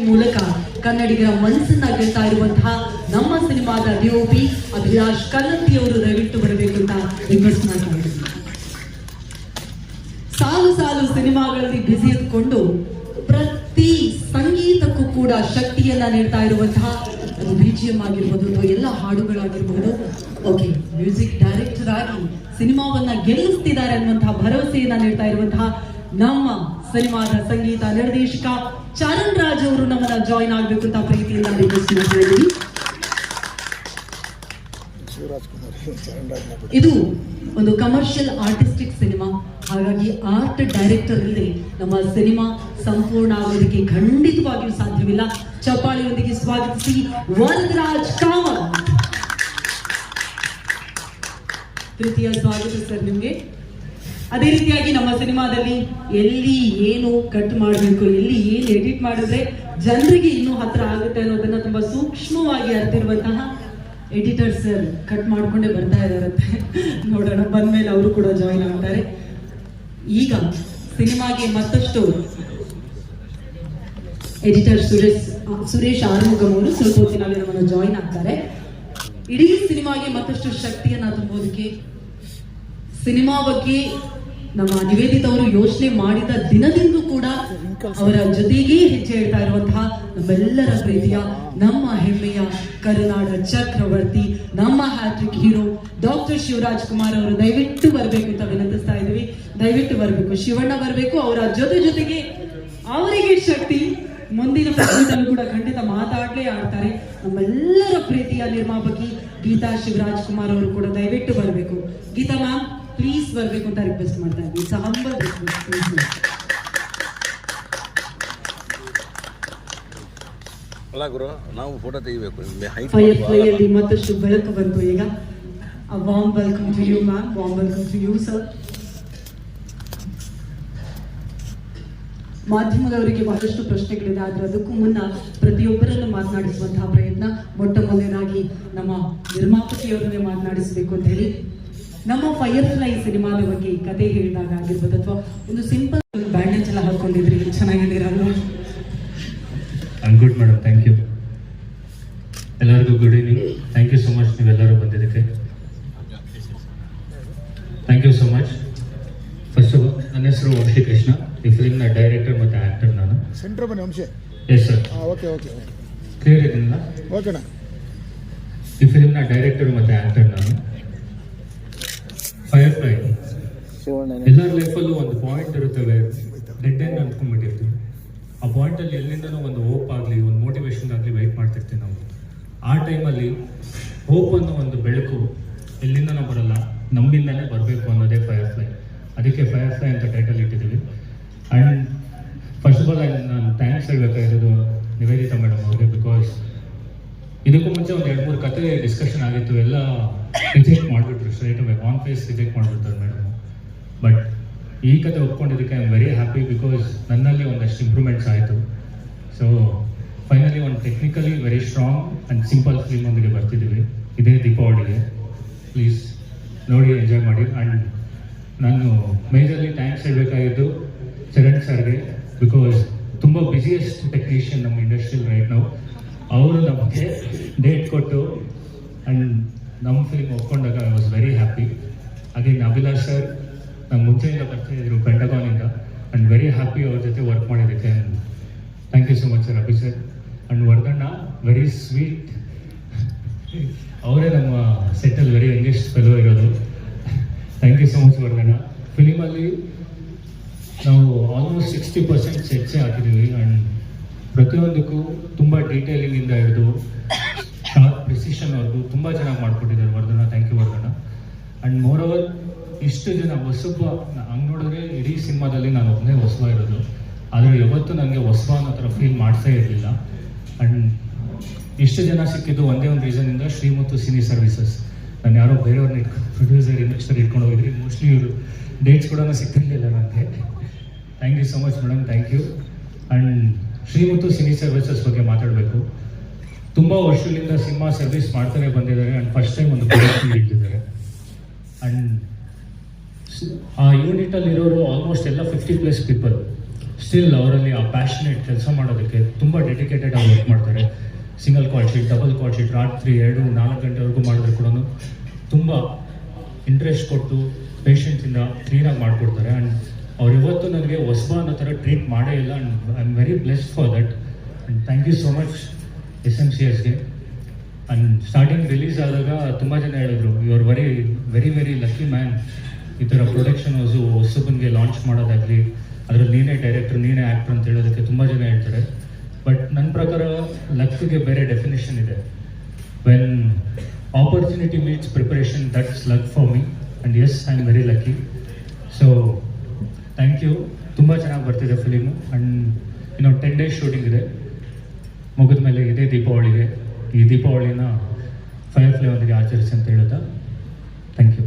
ಮೂಲಕ ಕನ್ನಡಿಗರ ಮನಸ್ಸನ್ನ ಗೆಲ್ತಾ ಇರುವಂತಹ ನಮ್ಮ ಸಿನಿಮಾದ ಡಿಒಪಿ ಅಭಿಲಾಷ್ ಕಲ್ಲಂತಿ ಅವರು ದಯವಿಟ್ಟು ಬರಬೇಕು ಅಂತ ರಿಕ್ವೆಸ್ಟ್ ಮಾಡ್ತಾ ಸಾಲು ಸಾಲು ಸಿನಿಮಾಗಳಲ್ಲಿ ಬ್ಯುಸಿ ಇದ್ಕೊಂಡು ಪ್ರತಿ ಸಂಗೀತಕ್ಕೂ ಕೂಡ ಶಕ್ತಿಯನ್ನ ನೀಡ್ತಾ ಇರುವಂತಹ ಬಿಜಿಎಂ ಆಗಿರ್ಬೋದು ಅಥವಾ ಎಲ್ಲ ಹಾಡುಗಳಾಗಿರ್ಬೋದು. ಓಕೆ ಮ್ಯೂಸಿಕ್ ಡೈರೆಕ್ಟರ್ ಆಗಿ ಸಿನಿಮಾವನ್ನ ಗೆಲ್ಲಿಸ್ತಿದ್ದಾರೆ ಅನ್ನುವಂತಹ ಭರವಸೆಯನ್ನ ನೀಡ್ತಾ ಇರುವಂತಹ ನಮ್ಮ ಸಿನಿಮಾದ ಸಂಗೀತ ನಿರ್ದೇಶಕ ಚರಣ್ ರಾಜ್ ಅವರು ನಮ್ಮನ್ನ ಜಾಯಿನ್ ಆಗ್ಬೇಕು ಅಂತ ಪ್ರೀತಿಯಿಂದ ಇದು ಒಂದು ಕಮರ್ಷಿಯಲ್ ಆರ್ಟಿಸ್ಟಿಕ್ ಸಿನಿಮಾ ಹಾಗಾಗಿ ಆರ್ಟ್ ಡೈರೆಕ್ಟರ್ ಇಲ್ಲದೆ ನಮ್ಮ ಸಿನಿಮಾ ಸಂಪೂರ್ಣ ಆಗೋದಕ್ಕೆ ಖಂಡಿತವಾಗಿಯೂ ಸಾಧ್ಯವಿಲ್ಲ. ಚಪ್ಪಾಳಿಯೊಂದಿಗೆ ಸ್ವಾಗತಿಸಿ ವರದರಾಜ್ ಕಾಮತ್. ತೃತೀಯ ಸ್ವಾಗತ ಸರ್ ನಿಮ್ಗೆ. ಅದೇ ರೀತಿಯಾಗಿ ನಮ್ಮ ಸಿನಿಮಾದಲ್ಲಿ ಎಲ್ಲಿ ಏನು ಕಟ್ ಮಾಡಬೇಕು, ಎಲ್ಲಿ ಏನು ಎಡಿಟ್ ಮಾಡಿದ್ರೆ ಜನರಿಗೆ ಇನ್ನೂ ಹತ್ರ ಆಗುತ್ತೆ ಅನ್ನೋದನ್ನ ತುಂಬಾ ಸೂಕ್ಷ್ಮವಾಗಿ ಅರ್ತಿರುವಂತಹ ಎಡಿಟರ್ ಸರ್ ಕಟ್ ಮಾಡ್ಕೊಂಡೇ ಬರ್ತಾ ಇದಾರಂತೆ. ನೋಡೋಣ, ಬಂದ್ಮೇಲೆ ಅವರು ಕೂಡ ಜಾಯಿನ್ ಆಗ್ತಾರೆ. ಈಗ ಸಿನಿಮಾಗೆ ಮತ್ತಷ್ಟು ಎಡಿಟರ್ ಸುರೇಶ್ ಸುರೇಶ್ ಆರ್ಮುಗಂ ಅವರು ಸ್ವಲ್ಪ ಹೊತ್ತಿನಲ್ಲಿ ನಮ್ಮನ್ನು ಜಾಯಿನ್ ಆಗ್ತಾರೆ. ಇಡೀ ಸಿನಿಮಾಗೆ ಮತ್ತಷ್ಟು ಶಕ್ತಿಯನ್ನ ತುಂಬೋದಕ್ಕೆ, ಸಿನಿಮಾ ಬಗ್ಗೆ ನಮ್ಮ ನಿವೇದಿತ ಅವರು ಯೋಚನೆ ಮಾಡಿದ ದಿನದಿಂದ ಕೂಡ ಅವರ ಜೊತೆಗೇ ಹೆಜ್ಜೆ ಇಡ್ತಾ ಇರುವಂತಹ ನಮ್ಮೆಲ್ಲರ ಪ್ರೀತಿಯ, ನಮ್ಮ ಹೆಮ್ಮೆಯ ಕರುನಾಡ ಚಕ್ರವರ್ತಿ, ನಮ್ಮ hattrick hero doctor Shivaraj Kumar ಅವರು ದಯವಿಟ್ಟು ಬರಬೇಕು ಅಂತ ವಿನಂತಿಸ್ತಾ ಇದ್ದೀವಿ. ದಯವಿಟ್ಟು ಬರಬೇಕು. ಶಿವಣ್ಣ ಬರಬೇಕು. ಅವರ ಜೊತೆ ಜೊತೆಗೆ ಅವರಿಗೆ ಶಕ್ತಿ. ಮುಂದಿನ ಪ್ರಶ್ನೆದಲ್ಲೂ ಕೂಡ ಖಂಡಿತ ಮಾತಾಡಲೇ ಆಡ್ತಾರೆ. ನಮ್ಮೆಲ್ಲರ ಪ್ರೀತಿಯ ನಿರ್ಮಾಪಕಿ ಗೀತಾ ಶಿವರಾಜ್ ಕುಮಾರ್ ಅವರು ಕೂಡ ದಯವಿಟ್ಟು ಬರಬೇಕು. ಗೀತಾ ಮ್ಯಾಮ್. ಪ್ಲೀಸ್ ಬರಬೇಕು ಅಂತ ರಿಕ್ವೆಸ್ಟ್ ಮಾಡ್ತಾ ಹಂಬಲ್ ರಿಕ್ವೆಸ್ಟ್ ಅಲ್ಲ ಗುರು ನಾವು ಫೋಟೋ ತೆಗಿಬೇಕು. ಫ್ಲೈಯಲ್ಲಿ ಮತ್ತಷ್ಟು ಬೆಳಕು ಬಂತು. ಈಗ warm welcome to you ma'am warm welcome to you sir ಮಾಧ್ಯಮದವರಿಗೆ ಬಹಳಷ್ಟು ಪ್ರಶ್ನೆಗಳಿದೆ. ಆದರೆ ಅದಕ್ಕೂ ಮುನ್ನ ಪ್ರತಿಯೊಬ್ಬರನ್ನು ಮಾತನಾಡಿಸುವಂತಹ ಪ್ರಯತ್ನ ಮೊಟ್ಟ ಮೊದಲನಾಗಿ ನಮ್ಮ ನಿರ್ಮಾಪಕಿಯವರನ್ನೇ ಮಾತನಾಡಿಸಬೇಕು ಅಂತ ಹೇಳಿ ನಮ್ಮ ಫೈರ್ ಫ್ಲೈ ಸಿನಿಮಾದ ಬಗ್ಗೆ ಕತೆ ಹೇಳಿದಾಗ ಆಗಿರ್ಬೋದು ಅಥವಾ ಒಂದು ಸಿಂಪಲ್ ಬ್ಯಾಂಡೇಜ್ ಎಲ್ಲ ಹಾಕೊಂಡಿದ್ರಿ ಚೆನ್ನಾಗಿದ್ದೀರಲ್ಲ I'm good madam thank you ಎಲ್ಲರಿಗೂ good evening thank you so much ನೀವೆಲ್ಲರೂ ಬಂದಿದ್ದಕ್ಕೆ. Thank you so much first of all ನನ್ನ ಹೆಸರು ವಂಶಿ ಕೃಷ್ಣ. ಈ ಫಿಲ್ಮ್ನ ಡೈರೆಕ್ಟರ್ ಮತ್ತು ಆ್ಯಕ್ಟರ್ ನಾನು. ಸೆಂಟ್ರ್ ಬನ್ನಿ Vamshi. Yes sir okay okay okay clear ಇದೆಯಲ್ಲ ಓಕೆನಾ ಈ ಫಿಲ್ಮ್ನ ಡೈರೆಕ್ಟರ್ ಮತ್ತು ಆ್ಯಕ್ಟರ್ ನಾನು. ಫೈರ್ ಫ್ಲೈ ಎಲ್ಲರ ಲೈಫಲ್ಲೂ ಒಂದು ಪಾಯಿಂಟ್ ಇರುತ್ತವೆ. ಡೆಡ್ ಎಂಡ್ ಅಂದ್ಕೊಂಡ್ಬಿಟ್ಟಿರ್ತೀವಿ. ಆ ಪಾಯಿಂಟಲ್ಲಿ ಎಲ್ಲಿಂದನೂ ಒಂದು ಹೋಪ್ ಆಗಲಿ ಒಂದು ಮೋಟಿವೇಶನ್ ಆಗಲಿ ವೆಯ್ಟ್ ಮಾಡ್ತಿರ್ತೀವಿ ನಾವು. ಆ ಟೈಮಲ್ಲಿ ಹೋಪ್ ಅನ್ನೋ ಒಂದು ಬೆಳಕು ಎಲ್ಲಿಂದನೂ ಬರಲ್ಲ. ನಮ್ಮಿಂದನೇ ಬರಬೇಕು ಅನ್ನೋದೇ ಫೈರ್ ಫ್ಲೈ ಅದಕ್ಕೆ ಫೈರ್ ಫ್ಲೈ ಅಂತ ಟೈಟಲ್ ಇಟ್ಟಿದ್ದೀವಿ. ಆ್ಯಂಡ್ ಫಸ್ಟ್ ಆಫ್ ಆಲ್ ನಾನು ಥ್ಯಾಂಕ್ಸ್ ಹೇಳಬೇಕಾಗಿರೋದು ನಿವೇದಿತಾ ಮೇಡಮ್ ಅವ್ರಿಗೆ ಬಿಕಾಸ್ ಇದಕ್ಕೂ ಮುಂಚೆ ಒಂದು ಎರಡು ಮೂರು ಕತೆ ಡಿಸ್ಕಷನ್ ಆಗಿತ್ತು. ಎಲ್ಲ ರಿಜೆಕ್ಟ್ ಮಾಡಿಬಿಟ್ರು straight away on face reject ಮಾಡಿಬಿಡ್ತಾರೆ ಮೇಡಮ್ ಬಟ್ ಈ ಕತೆ ಒಪ್ಕೊಂಡಿದ್ದಕ್ಕೆ I am very happy because ನನ್ನಲ್ಲಿ ಒಂದಷ್ಟು ಇಂಪ್ರೂವ್ಮೆಂಟ್ಸ್ ಆಯಿತು. ಸೊ ಫೈನಲಿ ಒಂದು technically very strong and simple film ಒಂದಿಗೆ ಬರ್ತಿದ್ದೀವಿ. ಇದೇ ದೀಪಾವಳಿಗೆ. ಪ್ಲೀಸ್ ನೋಡಿ ಎಂಜಾಯ್ ಮಾಡಿ. ಆ್ಯಂಡ್ ನಾನು ಮೇಜರ್ಲಿ ಥ್ಯಾಂಕ್ಸ್ ಹೇಳಬೇಕಾಗಿದ್ದು ಚರಣ್ ಸರ್ಗೆ ಬಿಕಾಸ್ ತುಂಬ ಬಿಸಿಯೆಸ್ಟ್ ಟೆಕ್ನಿಷಿಯನ್ ನಮ್ಮ ಇಂಡಸ್ಟ್ರಿಯಲ್ ರೈಟ್ ನಾವು ಅವರು ನಮಗೆ ಡೇಟ್ ಕೊಟ್ಟು ಆ್ಯಂಡ್ ನಮ್ಮ film ಒಪ್ಕೊಂಡಾಗ I was very happy again Abhilash sir ನಮ್ಮ ಮುಂಚೆಯಿಂದ ಬರ್ತಾ ಇದ್ರು ಪೆಂಡಗಾನಿಂದ ಆ್ಯಂಡ್ ವೆರಿ ಹ್ಯಾಪಿ ಅವ್ರ ಜೊತೆ ವರ್ಕ್ ಮಾಡಿದ್ದಕ್ಕೆ. Thank you so much sir Abhi sir and ವರ್ಧಣ್ಣ very sweet ಅವರೇ ನಮ್ಮ ಸೆಟ್ಟಲ್ಲಿ ವೆರಿ ಯಂಗೆಸ್ಟ್ ಫೆಲೋ ಇರೋದು. Thank you so much ವರ್ಧಣ್ಣ. ಫಿಲಿಮಲ್ಲಿ ನಾವು ಆಲ್ಮೋಸ್ಟ್ ಸಿಕ್ಸ್ಟಿ ಪರ್ಸೆಂಟ್ ಚರ್ಚೆ ಹಾಕಿದ್ದೀವಿ. ಆ್ಯಂಡ್ ಪ್ರತಿಯೊಂದಕ್ಕೂ ತುಂಬ ಡೀಟೇಲಿಂಗಿಂದ ಹಿಡಿದು ಶಾರ್ಪ್ ಅವ್ರದ್ದು ತುಂಬ ಚೆನ್ನಾಗಿ ಮಾಡಿಕೊಟ್ಟಿದ್ದಾರೆ Vardhana. Thank you Vardhana. And moreover ಇಷ್ಟು ಜನ ಹೊಸಬ, ಹಂಗೆ ನೋಡಿದ್ರೆ ಇಡೀ ಸಿನಿಮಾದಲ್ಲಿ ನಾನು ಒಬ್ಬನೇ ಹೊಸಬ ಇರೋದು. ಆದರೆ ಯಾವತ್ತೂ ನನಗೆ ಹೊಸಬ ಅನ್ನೋ ಥರ ಫೀಲ್ ಮಾಡ್ತಾ ಇರಲಿಲ್ಲ. ಆ್ಯಂಡ್ ಇಷ್ಟು ಜನ ಸಿಕ್ಕಿದ್ದು ಒಂದೇ ಒಂದು ರೀಸನಿಂದ ಶ್ರೀಮತ್ತು ಸಿನಿ ಸರ್ವಿಸಸ್ ನಾನು ಯಾರೋ ಬೇರೆಯವ್ರನ್ನ ಇಟ್ಕೊಂಡು ಪ್ರೊಡ್ಯೂಸರ್ ಇನ್ವೆಸ್ಟರ್ ಇಟ್ಕೊಂಡು ಹೋಗಿದ್ರಿ ಮೋಸ್ಟ್ಲಿ ಇವರು ಡೇಟ್ಸ್ ಕೂಡ ಸಿಕ್ತಿರಲಿಲ್ಲ ನನಗೆ thank you so much madam thank you and ಶ್ರೀಮತ್ತು cine services ಬಗ್ಗೆ ಮಾತಾಡಬೇಕು. ತುಂಬ ವರ್ಷಗಳಿಂದ ಸಿನಿಮಾ ಸರ್ವಿಸ್ ಮಾಡ್ತಾರೆ ಬಂದಿದ್ದಾರೆ. ಆ್ಯಂಡ್ ಫಸ್ಟ್ ಟೈಮ್ ಒಂದು ಇಟ್ಟಿದ್ದಾರೆ. ಅಂಡ್ ಆ ಯೂನಿಟಲ್ಲಿರೋರು ಆಲ್ಮೋಸ್ಟ್ ಎಲ್ಲ ಫಿಫ್ಟಿ ಪ್ಲಸ್ ಪೀಪಲ್ ಸ್ಟಿಲ್ ಅವರಲ್ಲಿ ಆ ಪ್ಯಾಷನೇಟ್ ಕೆಲಸ ಮಾಡೋದಕ್ಕೆ ತುಂಬ ಡೆಡಿಕೇಟೆಡ್ ಆಗಿ ವರ್ಕ್ ಮಾಡ್ತಾರೆ. Single call sheet double call sheet ರಾತ್ರಿ ಎರಡು, ನಾಲ್ಕು ಗಂಟೆವರೆಗೂ ಮಾಡಿದ್ರು ಕೂಡ ತುಂಬ ಇಂಟ್ರೆಸ್ಟ್ ಕೊಟ್ಟು ಪೇಷನ್ಸಿಂದ ಕ್ಲೀನಾಗಿ ಮಾಡಿಕೊಡ್ತಾರೆ. ಆ್ಯಂಡ್ ಅವ್ರು ಇವತ್ತು ನನಗೆ ಹೊಸಬ ಅನ್ನೋ ಥರ ಟ್ರೀಟ್ ಮಾಡೇ ಇಲ್ಲ. And I am very blessed for that and thank you so much S M C ಎಸ್ಗೆ ಆ್ಯಂಡ್ ಸ್ಟಾರ್ಟಿಂಗ್ ರಿಲೀಸ್ ಆದಾಗ ತುಂಬ ಜನ ಹೇಳಿದ್ರು you are very very very lucky man ಈ ಥರ ಪ್ರೊಡಕ್ಷನ್ ಹೌಸು ಹೊಸಬನಿಗೆ ಲಾಂಚ್ ಮಾಡೋದಾಗಲಿ, ಅದರಲ್ಲಿ ನೀನೇ ಡೈರೆಕ್ಟರ್ ನೀನೇ ಆ್ಯಕ್ಟರ್ ಅಂತ ಹೇಳೋದಕ್ಕೆ ತುಂಬ ಜನ ಹೇಳ್ತಾರೆ. ಬಟ್ ನನ್ನ ಪ್ರಕಾರ ಲಕ್ಗೆ ಬೇರೆ ಡೆಫಿನೇಷನ್ ಇದೆ. When opportunity meets preparation that's luck for me and as I am very lucky so thank you ತುಂಬ ಚೆನ್ನಾಗಿ ಬರ್ತಿದೆ ಫಿಲಿಮು ಆ್ಯಂಡ್ ಇನ್ನೊಂದು ಟೆನ್ ಡೇಸ್ ಶೂಟಿಂಗ್ ಇದೆ. ಮುಗಿದ ಮೇಲೆ ಇದೇ ದೀಪಾವಳಿಗೆ ಈ ದೀಪಾವಳಿನ ಫೈರ್ ಫ್ಲೇ ಒಂದಿಗೆ ಆಚರಿಸಿ ಅಂತ ಹೇಳುತ್ತಾ? Thank you